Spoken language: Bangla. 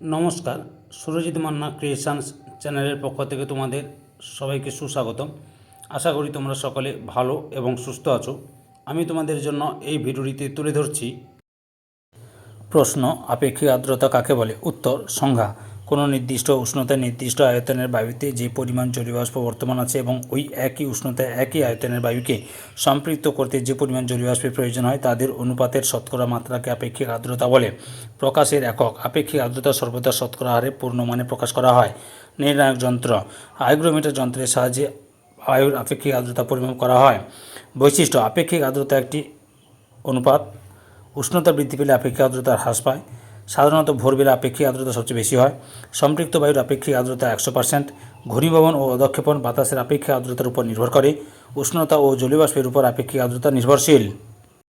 নমস্কার, সুরজিৎ মান্না ক্রিয়েশনস চ্যানেলের পক্ষ থেকে তোমাদের সবাইকে সুস্বাগতম। আশা করি তোমরা সকলে ভালো এবং সুস্থ আছো। আমি তোমাদের জন্য এই ভিডিওটিতে তুলে ধরছি প্রশ্ন আপেক্ষিক আর্দ্রতা কাকে বলে? উত্তর, সংজ্ঞা। কোনো নির্দিষ্ট উষ্ণতায় নির্দিষ্ট আয়তনের বায়ুতে যে পরিমাণ জলীয়বাষ্প বর্তমান আছে এবং ওই একই উষ্ণতায় একই আয়তনের বায়ুকে সম্পৃক্ত করতে যে পরিমাণ জলীয়বাষ্পের প্রয়োজন হয়, তাদের অনুপাতের শতকরা মাত্রাকে আপেক্ষিক আর্দ্রতা বলে প্রকাশের একক। আপেক্ষিক আর্দ্রতা সর্বদা শতকরা হারে পূর্ণমানে প্রকাশ করা হয়। নির্ণায়ক যন্ত্র। হাইগ্রোমিটার যন্ত্রের সাহায্যে বায়ুর আপেক্ষিক আর্দ্রতা পরিমাপ করা হয়। বৈশিষ্ট্য, আপেক্ষিক আর্দ্রতা একটি অনুপাত। উষ্ণতা বৃদ্ধি পেলে আপেক্ষিক আর্দ্রতা হ্রাস পায়। সাধারণত ভোরবেলা আপেক্ষিক আর্দ্রতা সবচেয়ে বেশি হয়। সম্পৃক্ত বায়ুর আপেক্ষিক আর্দ্রতা একশো পার্সেন্ট। ঘনীভবন ও অদক্ষেপণ বাতাসের আপেক্ষিক আর্দ্রতার উপর নির্ভর করে। উষ্ণতা ও জলীয়বাষ্পের উপর আপেক্ষিক আর্দ্রতা নির্ভরশীল।